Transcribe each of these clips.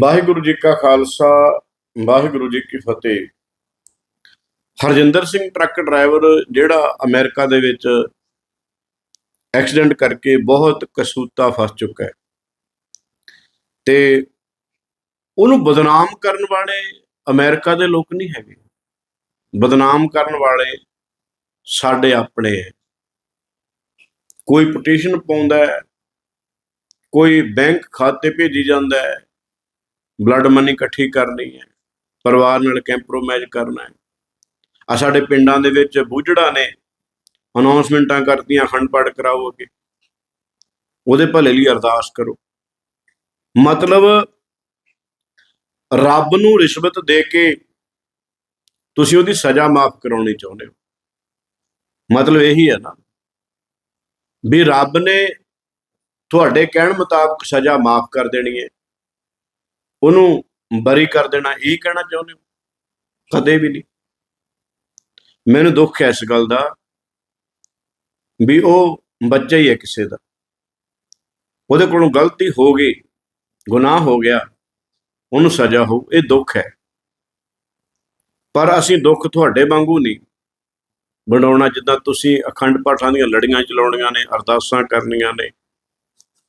ਵਾਹਿਗੁਰੂ ਜੀ ਕਾ ਖਾਲਸਾ, ਵਾਹਿਗੁਰੂ ਜੀ ਕੀ ਫਤਿਹ। ਹਰਜਿੰਦਰ ਸਿੰਘ ਟਰੱਕ ਡਰਾਈਵਰ ਜਿਹੜਾ ਅਮਰੀਕਾ ਦੇ ਵਿੱਚ ਐਕਸੀਡੈਂਟ ਕਰਕੇ ਬਹੁਤ ਕਸੂਤਾ ਫਸ ਚੁੱਕਾ ਹੈ। ਤੇ ਉਹਨੂੰ ਬਦਨਾਮ ਕਰਨ ਵਾਲੇ ਅਮਰੀਕਾ ਦੇ ਲੋਕ ਨਹੀਂ ਹੈਗੇ। ਬਦਨਾਮ ਕਰਨ ਵਾਲੇ ਸਾਡੇ ਆਪਣੇ ਹੈ। ਕੋਈ ਪਟੀਸ਼ਨ ਪਾਉਂਦਾ ਹੈ, ਕੋਈ ਬੈਂਕ ਖਾਤੇ ਭੇਜੀ ਜਾਂਦਾ ਹੈ ਬਲੱਡ ਮਨੀ ਇਕੱਠੀ ਕਰਨੀ ਹੈ, ਪਰਿਵਾਰ ਨਾਲ ਕੰਪਰੋਮਾਈਜ਼ ਕਰਨਾ ਹੈ। ਆ ਸਾਡੇ ਪਿੰਡਾਂ ਦੇ ਵਿੱਚ ਬੁੱਝੜਾ ਨੇ ਅਨਾਉਂਸਮੈਂਟਾਂ ਕਰਤੀਆਂ ਖੰਡ ਪਾਠ ਕਰਾਓ ਅੱਗੇ। ਉਹਦੇ ਭਲੇ ਲਈ ਅਰਦਾਸ ਕਰੋ। ਮਤਲਬ ਰੱਬ ਨੂੰ ਰਿਸ਼ਵਤ ਦੇ ਕੇ ਤੁਸੀਂ ਉਹਦੀ ਸਜ਼ਾ ਮਾਫ ਕਰਾਉਣੀ ਚਾਹੁੰਦੇ ਹੋ। ਮਤਲਬ ਇਹੀ ਹੈ ਨਾ ਵੀ ਰੱਬ ਨੇ ਤੁਹਾਡੇ ਕਹਿਣ ਮੁਤਾਬਕ ਸਜ਼ਾ ਮਾਫ ਕਰ ਦੇਣੀ ਹੈ। ਉਹਨੂੰ ਬਰੀ ਕਰ ਦੇਣਾ, ਇਹ ਕਹਿਣਾ ਚਾਹੁੰਦੇ ਹੋ? ਕਦੇ ਵੀ ਨਹੀਂ। ਮੈਨੂੰ ਦੁੱਖ ਹੈ ਇਸ ਗੱਲ ਦਾ ਵੀ ਉਹ ਬੱਚਾ ਹੀ ਹੈ ਕਿਸੇ ਦਾ। ਉਹਦੇ ਕੋਲੋਂ ਗਲਤੀ ਹੋ ਗਈ, ਗੁਨਾਹ ਹੋ ਗਿਆ, ਉਹਨੂੰ ਸਜ਼ਾ ਹੋ ਇਹ ਦੁੱਖ ਹੈ। ਪਰ ਅਸੀਂ ਦੁੱਖ ਤੁਹਾਡੇ ਵਾਂਗੂ ਨਹੀਂ ਬਣਾਉਣਾ, ਜਿੱਦਾਂ ਤੁਸੀਂ ਅਖੰਡ ਪਾਠਾਂ ਦੀਆਂ ਲੜੀਆਂ ਚਲਾਉਣੀਆਂ ਨੇ, ਅਰਦਾਸਾਂ ਕਰਨੀਆਂ ਨੇ,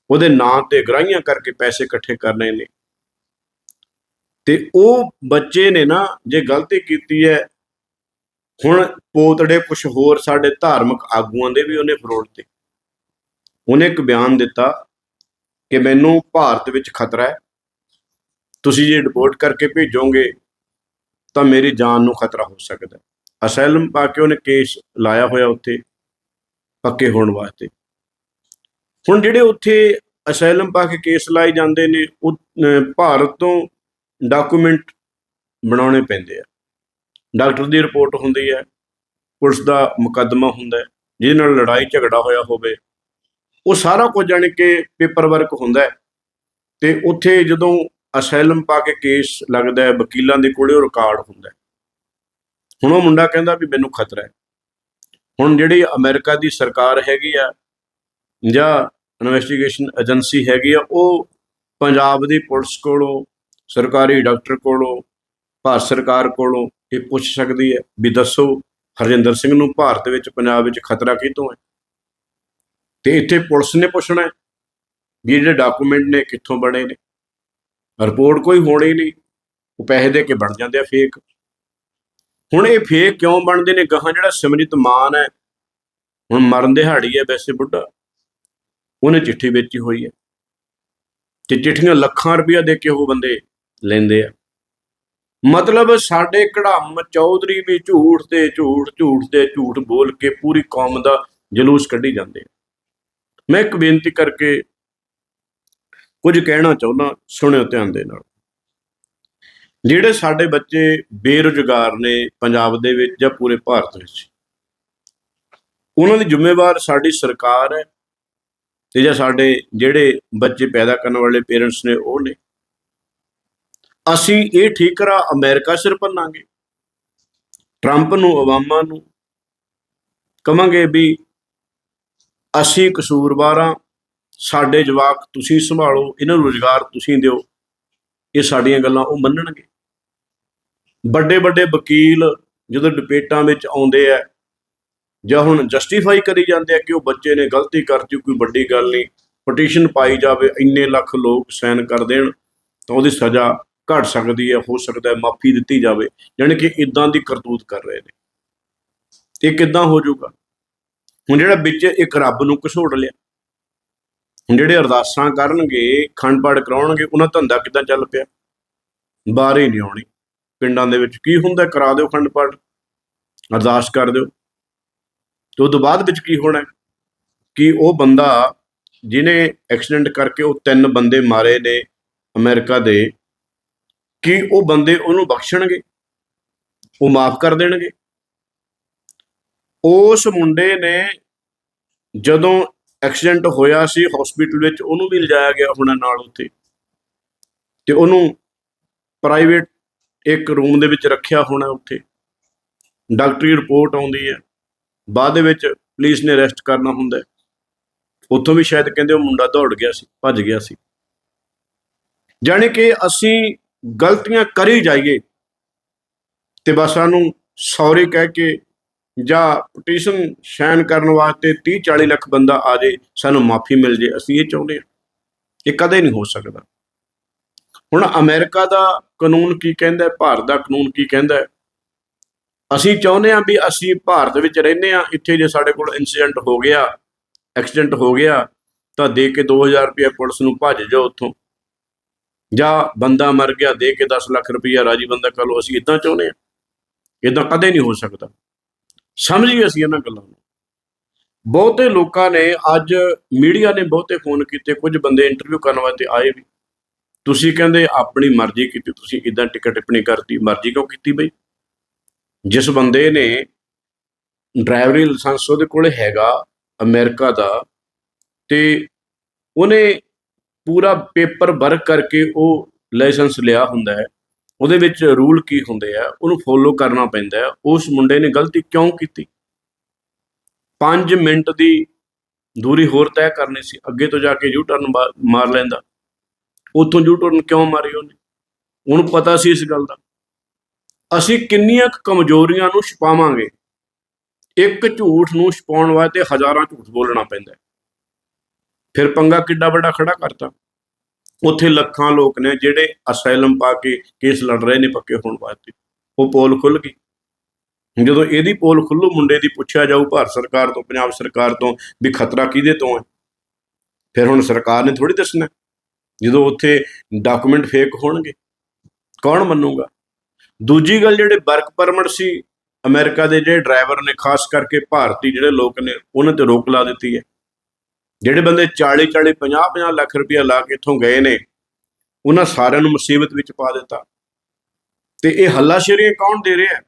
ਉਹਦੇ ਨਾਂ ਤੇ ਗ੍ਰਾਹੀਆਂ ਕਰਕੇ ਪੈਸੇ ਇਕੱਠੇ ਕਰਨੇ ਨੇ। ਤੇ ਉਹ ਬੱਚੇ ਨੇ ਨਾ ਜੇ ਗਲਤੀ ਕੀਤੀ ਹੈ, ਹੁਣ ਪੋਤੜੇ ਕੁਝ ਹੋਰ ਸਾਡੇ ਧਾਰਮਿਕ ਆਗੂਆਂ ਦੇ ਵੀ ਉਹਨੇ ਫਰੋੜ ਤੇ। ਉਹਨੇ ਇੱਕ ਬਿਆਨ ਦਿੱਤਾ ਕਿ ਮੈਨੂੰ ਭਾਰਤ ਵਿੱਚ ਖਤਰਾ ਹੈ। ਤੁਸੀਂ ਜੇ ਰਿਪੋਰਟ ਕਰਕੇ ਭੇਜੋਗੇ, ਤਾਂ ਮੇਰੀ ਜਾਨ ਨੂੰ ਖਤਰਾ ਹੋ ਸਕਦਾ ਹੈ। ਅਸੈਲਮ ਪਾ ਕੇ ਉਹਨੇ ਕੇਸ ਲਾਇਆ ਹੋਇਆ ਉੱਥੇ, ਪੱਕੇ ਹੋਣ ਵਾਸਤੇ। ਹੁਣ ਜਿਹੜੇ ਉੱਥੇ ਅਸੈਲਮ ਪਾ ਕੇ ਕੇਸ ਲਾਏ ਜਾਂਦੇ ਨੇ, ਉਹ ਭਾਰਤ ਤੋਂ ਡਾਕੂਮੈਂਟ ਬਣਾਉਣੇ ਪੈਂਦੇ ਆ। ਡਾਕਟਰ ਦੀ ਰਿਪੋਰਟ ਹੁੰਦੀ ਹੈ, ਪੁਲਿਸ ਦਾ ਮੁਕੱਦਮਾ ਹੁੰਦਾ ਹੈ, ਜਿਹਦੇ ਨਾਲ ਲੜਾਈ ਝਗੜਾ ਹੋਇਆ ਹੋਵੇ, ਉਹ ਸਾਰਾ ਕੁਝ ਜਾਣ ਕੇ ਪੇਪਰ ਵਰਕ ਹੁੰਦਾ ਹੈ। ਤੇ ਉੱਥੇ ਜਦੋਂ ਅਸੈਲਮ ਪਾ ਕੇ ਕੇਸ ਲੱਗਦਾ ਹੈ, ਵਕੀਲਾਂ ਦੇ ਕੋਲੇ ਉਹ ਰਿਕਾਰਡ ਹੁੰਦਾ ਹੈ। ਹੁਣ ਉਹ ਮੁੰਡਾ ਕਹਿੰਦਾ ਵੀ ਮੈਨੂੰ ਖਤਰਾ ਹੈ। ਹੁਣ ਜਿਹੜੀ ਅਮਰੀਕਾ ਦੀ ਸਰਕਾਰ ਹੈਗੀ ਆ, ਜਾਂ ਇਨਵੈਸਟੀਗੇਸ਼ਨ ਏਜੰਸੀ ਹੈਗੀ ਆ, ਉਹ ਪੰਜਾਬ ਦੀ ਪੁਲਿਸ ਕੋਲੋਂ ਸਰਕਾਰੀ ਡਾਕਟਰ ਕੋਲੋਂ, ਭਾਰਤ ਸਰਕਾਰ ਕੋਲੋਂ ਇਹ ਪੁੱਛ ਸਕਦੀ ਹੈ ਵੀ ਦੱਸੋ, ਹਰਜਿੰਦਰ ਸਿੰਘ ਨੂੰ ਭਾਰਤ ਵਿੱਚ, ਪੰਜਾਬ ਵਿੱਚ ਖਤਰਾ ਕਿਤੋਂ ਹੈ? ਤੇ ਇੱਥੇ ਪੁਲਿਸ ਨੇ ਪੁੱਛਣਾ ਹੈ ਵੀ ਜਿਹੜੇ ਡਾਕੂਮੈਂਟ ਨੇ, ਕਿੱਥੋਂ ਬਣੇ ਨੇ? ਰਿਪੋਰਟ ਕੋਈ ਹੋਣੀ ਨਹੀਂ। ਉਹ ਪੈਸੇ ਦੇ ਕੇ ਬਣ ਜਾਂਦੇ ਆ ਫੇਕ ਹੁਣ ਇਹ ਫੇਕ ਕਿਉਂ ਬਣਦੇ ਨੇ? ਗਾਹਾਂ ਜਿਹੜਾ ਸਿਮਰਿਤ ਮਾਨ ਹੈ, ਹੁਣ ਮਰਨ ਦਿਹਾੜੀ ਹੈ ਵੈਸੇ ਬੁੱਢਾ। ਉਹਨੇ ਚਿੱਠੀ ਵੇਚੀ ਹੋਈ ਹੈ। ਤੇ ਚਿੱਠੀਆਂ ਲੱਖਾਂ ਰੁਪਇਆ ਦੇ ਕੇ ਉਹ ਬੰਦੇ ਲੈਂਦੇ ਆ। ਮਤਲਬ ਸਾਡੇ ਕੜਮ ਚੌਧਰੀ ਵੀ ਝੂਠ ਤੇ ਝੂਠ ਝੂਠ ਤੇ ਝੂਠ ਬੋਲ ਕੇ ਪੂਰੀ ਕੌਮ ਦਾ ਜਲੂਸ ਕੱਢੀ ਜਾਂਦੇ ਆ। ਮੈਂ ਇੱਕ ਬੇਨਤੀ ਕਰਕੇ ਕੁਝ ਕਹਿਣਾ ਚਾਹੁੰਦਾ, ਸੁਣਿਓ ਧਿਆਨ ਦੇ ਨਾਲ। ਜਿਹੜੇ ਸਾਡੇ ਬੱਚੇ ਬੇਰੁਜ਼ਗਾਰ ਨੇ ਪੰਜਾਬ ਦੇ ਵਿੱਚ ਜਾਂ ਪੂਰੇ ਭਾਰਤ ਵਿੱਚ, ਉਹਨਾਂ ਦੀ ਜ਼ਿੰਮੇਵਾਰ ਸਾਡੀ ਸਰਕਾਰ ਹੈ ਤੇ ਜਾਂ ਸਾਡੇ ਜਿਹੜੇ ਬੱਚੇ ਪੈਦਾ ਕਰਨ ਵਾਲੇ ਪੇਰੈਂਟਸ ਨੇ ਉਹ ਨੇ। ਅਸੀਂ ਇਹ ਠੀਕਰਾ ਅਮਰੀਕਾ ਸਿਰ ਭੰਨਾਂਗੇ। ਟਰੰਪ ਨੂੰ, ਓਬਾਮਾ ਨੂੰ ਕਵਾਂਗੇ ਵੀ ਅਸੀਂ ਕਸੂਰਵਾਰਾਂ ਸਾਡੇ ਜਵਾਕ ਤੁਸੀਂ ਸੰਭਾਲੋ, ਇਹਨਾਂ ਨੂੰ ਰੋਜ਼ਗਾਰ ਤੁਸੀਂ ਦਿਓ, ਇਹ ਸਾਡੀਆਂ ਗੱਲਾਂ ਉਹ ਮੰਨਣਗੇ। ਵੱਡੇ ਵੱਡੇ ਵਕੀਲ ਜਦੋਂ ਡਿਬੇਟਾਂ ਵਿੱਚ ਆਉਂਦੇ ਆ ਜਾਂ ਹੁਣ ਜਸਟੀਫਾਈ ਕਰੀ ਜਾਂਦੇ ਆ ਕਿ ਉਹ ਬੱਚੇ ਨੇ ਗਲਤੀ ਕਰਤੀ, ਕੋਈ ਵੱਡੀ ਗੱਲ ਨਹੀਂ, ਪਟੀਸ਼ਨ ਪਾਈ ਜਾਵੇ, ਇੰਨੇ ਲੱਖ ਲੋਕ ਸਾਈਨ ਕਰ ਦੇਣ, ਤਾਂ ਉਹਦੀ ਸਜ਼ਾ ਘਟ ਸਕਦੀ ਹੈ, ਹੋ ਸਕਦਾ ਹੈ, ਮਾਫੀ ਦਿੱਤੀ ਜਾਵੇ ਯਾਨੀ ਕਿ ਇਦਾਂ ਦੀ ਕਰਤੂਤ ਕਰ ਰਹੇ ਨੇ। ਇਹ ਕਿੱਦਾਂ ਹੋ ਜਾਊਗਾ? ਹੁਣ ਜਿਹੜਾ ਵਿੱਚ ਇੱਕ ਰੱਬ ਨੂੰ ਘਸੋੜ ਲਿਆ, ਹੁਣ ਜਿਹੜੇ ਅਰਦਾਸਾਂ ਕਰਨਗੇ, ਖੰਡ ਪਾਠ ਕਰਾਉਣਗੇ, ਉਹਨਾਂ ਦਾ ਧੰਦਾ ਕਿੱਦਾਂ ਚੱਲ ਪਿਆ? ਬਾਹਰ ਹੀ ਨਹੀਂ ਆਉਣੀ। ਪਿੰਡਾਂ ਦੇ ਵਿੱਚ ਕੀ ਹੁੰਦਾ? ਕਰਾ ਦਿਓ ਖੰਡ ਪਾਠ, ਅਰਦਾਸ ਕਰ ਦਿਓ। ਤੇ ਉਸ ਤੋਂ ਬਾਅਦ ਵਿੱਚ ਕੀ ਹੋਣਾ? ਕਿ ਉਹ ਬੰਦਾ ਜਿਹਨੇ ਐਕਸੀਡੈਂਟ ਕਰਕੇ ਉਹ ਤਿੰਨ ਬੰਦੇ ਮਾਰੇ ਨੇ ਅਮਰੀਕਾ ਦੇ ਕਿ ਉਹ ਬੰਦੇ ਉਹਨੂੰ ਬਖਸ਼ਣਗੇ, ਉਹ ਮਾਫ ਕਰ ਦੇਣਗੇ। ਉਸ ਮੁੰਡੇ ਨੇ ਜਦੋਂ ਐਕਸੀਡੈਂਟ ਹੋਇਆ ਸੀ ਹਸਪੀਟਲ ਵਿੱਚ ਉਹਨੂੰ ਵੀ ਲਿਜਾਇਆ ਗਿਆ ਹੋਣਾ ਨਾਲ ਉੱਥੇ। ਤੇ ਉਹਨੂੰ ਪ੍ਰਾਈਵੇਟ ਇੱਕ ਰੂਮ ਦੇ ਵਿੱਚ ਰੱਖਿਆ ਹੋਣਾ ਉੱਥੇ। ਡਾਕਟਰੀ ਰਿਪੋਰਟ ਆਉਂਦੀ ਹੈ। ਬਾਅਦ ਦੇ ਵਿੱਚ ਪੁਲਿਸ ਨੇ ਅਰੈਸਟ ਕਰਨਾ ਹੁੰਦਾ ਉੱਥੋਂ ਵੀ ਸ਼ਾਇਦ ਕਹਿੰਦੇ ਉਹ ਮੁੰਡਾ ਦੌੜ ਗਿਆ ਸੀ, ਭੱਜ ਗਿਆ ਸੀ। ਜਾਣੀ ਕਿ ਅਸੀਂ ਗਲਤੀਆਂ ਕਰੀ ਜਾਈਏ। ਤੇ ਬਸ ਸਾਨੂੰ ਸੌਰੀ ਕਹਿ ਕੇ ਜਾਂ ਪਟੀਸ਼ਨ ਸਾਈਨ ਕਰਨ ਵਾਸਤੇ 30 40 ਲੱਖ ਬੰਦਾ ਆ ਜੇ, ਸਾਨੂੰ ਮਾਫੀ ਮਿਲ ਜੇ, ਅਸੀਂ ਇਹ ਚਾਹੁੰਦੇ ਹਾਂ। ਇਹ ਕਦੇ ਨਹੀਂ ਹੋ ਸਕਦਾ। ਹੁਣ ਅਮਰੀਕਾ ਦਾ ਕਾਨੂੰਨ ਕੀ ਕਹਿੰਦਾ ਹੈ? ਭਾਰਤ ਦਾ ਕਾਨੂੰਨ ਕੀ ਕਹਿੰਦਾ ਹੈ? ਅਸੀਂ ਚਾਹੁੰਦੇ ਹਾਂ ਵੀ ਅਸੀਂ ਭਾਰਤ ਵਿੱਚ ਰਹਿੰਦੇ ਹਾਂ। ਇੱਥੇ ਜੇ ਸਾਡੇ ਕੋਲ ਇਨਸੀਡੈਂਟ ਹੋ ਗਿਆ ਐਕਸੀਡੈਂਟ ਹੋ ਗਿਆ, ਤਾਂ ਦੇ ਕੇ 2000 ਰੁਪਏ ਪੁਲਿਸ ਨੂੰ ਭੱਜ ਜਾਓ ਉੱਥੋਂ। ਜਾਂ ਬੰਦਾ ਮਰ ਗਿਆ, ਦੇ ਕੇ 10 ਲੱਖ ਰੁਪਇਆ ਰਾਜੀ ਬੰਦਾ ਕਰ ਲਓ, ਅਸੀਂ ਇਦਾਂ ਚਾਹੁੰਦੇ ਹਾਂ। ਇਦਾਂ ਕਦੇ ਨਹੀਂ ਹੋ ਸਕਦਾ। ਸਮਝੀਏ ਅਸੀਂ ਇਹਨਾਂ ਗੱਲਾਂ ਨੂੰ। ਬਹੁਤੇ ਲੋਕਾਂ ਨੇ ਅੱਜ ਮੀਡੀਆ ਨੇ ਬਹੁਤੇ ਫੋਨ ਕੀਤੇ, ਕੁਝ ਬੰਦੇ ਇੰਟਰਵਿਊ ਕਰਨ ਵਾਸਤੇ ਆਏ ਵੀ। ਤੁਸੀਂ ਕਹਿੰਦੇ ਆਪਣੀ ਮਰਜ਼ੀ ਕੀਤੀ, ਤੁਸੀਂ ਇਦਾਂ ਟਿਕਟ ਟਿੱਪਣੀ ਕਰਤੀ, ਮਰਜ਼ੀ ਕਿਉਂ ਕੀਤੀ ਬਈ? ਜਿਸ ਬੰਦੇ ਨੇ ਡਰਾਈਵਰੀ ਲਾਇਸੈਂਸ ਉਹਦੇ ਕੋਲ ਹੈਗਾ, ਅਮਰੀਕਾ ਦਾ, ਤੇ ਉਹਨੇ ਪੂਰਾ ਪੇਪਰ ਵਰਕ ਕਰਕੇ ਉਹ ਲਾਇਸੈਂਸ ਲਿਆ ਹੁੰਦਾ ਹੈ। ਉਹਦੇ ਵਿੱਚ ਰੂਲ ਕੀ ਹੁੰਦੇ ਆ, ਉਹਨੂੰ ਫੋਲੋ ਕਰਨਾ ਪੈਂਦਾ ਹੈ। ਉਸ ਮੁੰਡੇ ਨੇ ਗਲਤੀ ਕਿਉਂ ਕੀਤੀ? 5 ਮਿੰਟ ਦੀ ਦੂਰੀ ਹੋਰ ਤੈਅ ਕਰਨੀ ਸੀ। ਅੱਗੇ ਤੋਂ ਜਾ ਕੇ ਯੂ ਟਰਨ ਮਾਰ ਲੈਂਦਾ। ਉੱਥੋਂ ਯੂ ਟਰਨ ਕਿਉਂ ਮਾਰੀ ਉਹਨੇ? ਉਹਨੂੰ ਪਤਾ ਸੀ ਇਸ ਗੱਲ ਦਾ। ਅਸੀਂ ਕਿੰਨੀਆਂ ਕਮਜ਼ੋਰੀਆਂ ਨੂੰ ਛੁਪਾਵਾਂਗੇ। ਇੱਕ ਝੂਠ ਨੂੰ ਛੁਪਾਉਣ ਵਾਸਤੇ ਹਜ਼ਾਰਾਂ ਝੂਠ ਬੋਲਣਾ ਪੈਂਦਾ ਫਿਰ ਪੰਗਾ ਕਿੱਡਾ ਵੱਡਾ ਖੜਾ ਕਰਤਾ। ਉੱਥੇ ਲੱਖਾਂ ਲੋਕ ਨੇ ਜਿਹੜੇ ਅਸਾਈਲਮ ਪਾ ਕੇ ਕੇਸ ਲੜ ਰਹੇ ਨੇ ਪੱਕੇ ਹੋਣ ਵਾਸਤੇ। ਉਹ ਪੋਲ ਖੁੱਲ ਗਈ। ਜਦੋਂ ਇਹਦੀ ਪੋਲ ਖੁੱਲੂ ਮੁੰਡੇ ਦੀ ਪੁੱਛਿਆ ਜਾਊ, ਭਾਰਤ ਸਰਕਾਰ ਤੋਂ, ਪੰਜਾਬ ਸਰਕਾਰ ਤੋਂ ਵੀ ਖਤਰਾ ਕਿਹਦੇ ਤੋਂ ਹੈ? ਫਿਰ ਹੁਣ ਸਰਕਾਰ ਨੇ ਥੋੜੀ ਦੱਸਣਾ। ਜਦੋਂ ਉੱਥੇ ਡਾਕੂਮੈਂਟ ਫੇਕ ਹੋਣਗੇ, ਕੌਣ ਮੰਨੂਗਾ? ਦੂਜੀ ਗੱਲ ਜਿਹੜੇ ਵਰਕ ਪਰਮਿਟ ਸੀ, ਅਮਰੀਕਾ ਦੇ ਜਿਹੜੇ ਡਰਾਈਵਰ ਨੇ, ਖਾਸ ਕਰਕੇ ਭਾਰਤੀ ਜਿਹੜੇ ਲੋਕ ਨੇ, ਉਹਨਾਂ ਤੇ ਰੋਕ ਲਾ ਦਿੱਤੀ ਹੈ। ਜਿਹੜੇ ਬੰਦੇ 40 40 50 50 ਲੱਖ ਰੁਪਇਆ ਲਾ ਕੇ ਇੱਥੋਂ ਗਏ ਨੇ, ਉਹਨਾਂ ਸਾਰਿਆਂ ਨੂੰ ਮੁਸੀਬਤ ਵਿੱਚ ਪਾ ਦਿੱਤਾ। ਤੇ ਇਹ ਹੱਲਾਸ਼ੇਰੀਆਂ ਕੌਣ ਦੇ ਰਿਹਾ?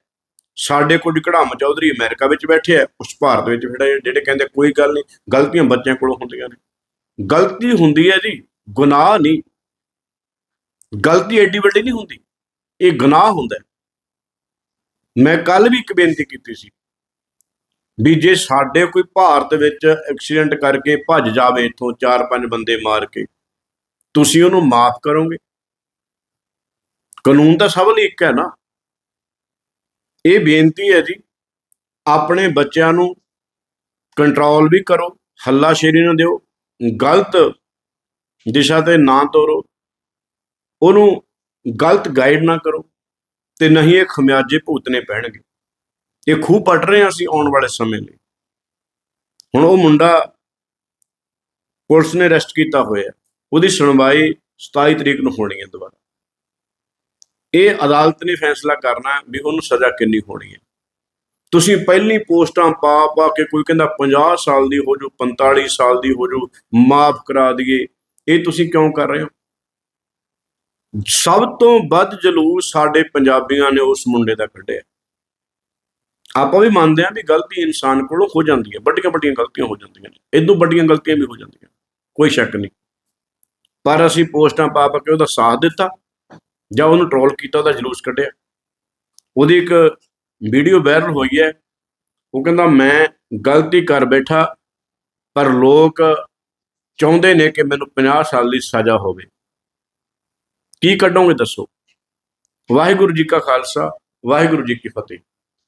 ਸਾਡੇ ਕੋਲ ਘੜਾਮ ਚੌਧਰੀ ਅਮਰੀਕਾ ਵਿੱਚ ਬੈਠੇ ਆ, ਉਸ ਭਾਰਤ ਵਿੱਚ ਜਿਹੜੇ ਜਿਹੜੇ ਕਹਿੰਦੇ ਕੋਈ ਗੱਲ ਨਹੀਂ, ਗਲਤੀਆਂ ਬੱਚਿਆਂ ਕੋਲੋਂ ਹੁੰਦੀਆਂ ਨੇ। ਗਲਤੀ ਹੁੰਦੀ ਹੈ ਜੀ, ਗੁਨਾਹ ਨਹੀਂ। ਗਲਤੀ ਐਡੀ ਵੱਡੀ ਨਹੀਂ ਹੁੰਦੀ, ਇਹ ਗੁਨਾਹ ਹੁੰਦਾ ਮੈਂ ਕੱਲ ਵੀ ਇੱਕ ਬੇਨਤੀ ਕੀਤੀ ਸੀ ਵੀ ਜੇ ਸਾਡੇ ਕੋਈ ਭਾਰਤ ਵਿੱਚ ਐਕਸੀਡੈਂਟ ਕਰਕੇ ਭੱਜ ਜਾਵੇ ਇੱਥੋਂ ਚਾਰ ਪੰਜ ਬੰਦੇ ਮਾਰ ਕੇ, ਤੁਸੀਂ ਉਹਨੂੰ ਮਾਫ ਕਰੋਗੇ? ਕਾਨੂੰਨ ਤਾਂ ਸਭ ਲਈ ਇੱਕ ਹੈ ਨਾ। ਇਹ ਬੇਨਤੀ ਹੈ ਜੀ, ਆਪਣੇ ਬੱਚਿਆਂ ਨੂੰ ਕੰਟਰੋਲ ਵੀ ਕਰੋ ਹੱਲਾ ਸ਼ੇਰੀ ਨਾ ਦਿਓ, ਗਲਤ ਦਿਸ਼ਾ ਤੇ ਨਾ ਤੋਰੋ, ਉਹਨੂੰ ਗਲਤ ਗਾਈਡ ਨਾ ਕਰੋ ਤੇ ਨਹੀਂ ਇਹ ਖਮਿਆਜੇ ਭੁਗਤਣੇ ਪੈਣਗੇ। ਇਹ ਖੂਹ ਪੱਟ ਰਹੇ ਹਾਂ ਅਸੀਂ ਆਉਣ ਵਾਲੇ ਸਮੇਂ ਲਈ। ਹੁਣ ਉਹ ਮੁੰਡਾ ਪੁਲਿਸ ਨੇ ਅਰੈਸਟ ਕੀਤਾ ਹੋਇਆ। ਉਹਦੀ ਸੁਣਵਾਈ 27 ਤਰੀਕ ਨੂੰ ਹੋਣੀ ਹੈ ਦੁਬਾਰਾ। ਇਹ ਅਦਾਲਤ ਨੇ ਫੈਸਲਾ ਕਰਨਾ ਵੀ ਉਹਨੂੰ ਸਜ਼ਾ ਕਿੰਨੀ ਹੋਣੀ ਹੈ। ਤੁਸੀਂ ਪਹਿਲੀ ਪੋਸਟਾਂ ਪਾ ਪਾ ਕੇ ਕੋਈ ਕਹਿੰਦਾ 50 ਸਾਲ ਦੀ ਹੋ ਜੂ 45 ਸਾਲ ਦੀ ਹੋ ਜੂ, ਮਾਫ ਕਰਾ ਦਈਏ। ਇਹ ਤੁਸੀਂ ਕਿਉਂ ਕਰ ਰਹੇ ਹੋ? ਸਭ ਤੋਂ ਵੱਧ ਜਲੂਸ ਸਾਡੇ ਪੰਜਾਬੀਆਂ ਨੇ ਉਸ ਮੁੰਡੇ ਦਾ ਕੱਢਿਆ। ਆਪਾਂ ਵੀ ਮੰਨਦੇ ਹਾਂ ਵੀ ਗਲਤੀ ਇਨਸਾਨ ਕੋਲੋਂ ਹੋ ਜਾਂਦੀ ਹੈ, ਵੱਡੀਆਂ ਵੱਡੀਆਂ ਗਲਤੀਆਂ ਹੋ ਜਾਂਦੀਆਂ ਨੇ ਇਦੋਂ ਵੱਡੀਆਂ ਗਲਤੀਆਂ ਵੀ ਹੋ ਜਾਂਦੀਆਂ, ਕੋਈ ਸ਼ੱਕ ਨਹੀਂ। ਪਰ ਅਸੀਂ ਪੋਸਟਾਂ ਪਾ ਪਾ ਕੇ ਉਹਦਾ ਸਾਥ ਦਿੱਤਾ, ਜਾਂ ਉਹਨੂੰ ਟ੍ਰੋਲ ਕੀਤਾ, ਉਹਦਾ ਜਲੂਸ ਕੱਢਿਆ। ਉਹਦੀ ਇੱਕ ਵੀਡੀਓ ਵਾਇਰਲ ਹੋਈ ਹੈ, ਉਹ ਕਹਿੰਦਾ, ਮੈਂ ਗਲਤੀ ਕਰ ਬੈਠਾ, ਪਰ ਲੋਕ ਚਾਹੁੰਦੇ ਨੇ ਕਿ ਮੈਨੂੰ 50 ਸਾਲ ਦੀ ਸਜ਼ਾ ਹੋਵੇ। ਕੀ ਕੱਢੋਗੇ ਦੱਸੋ? ਵਾਹਿਗੁਰੂ ਜੀ ਕਾ ਖਾਲਸਾ, ਵਾਹਿਗੁਰੂ ਜੀ ਕੀ ਫਤਿਹ।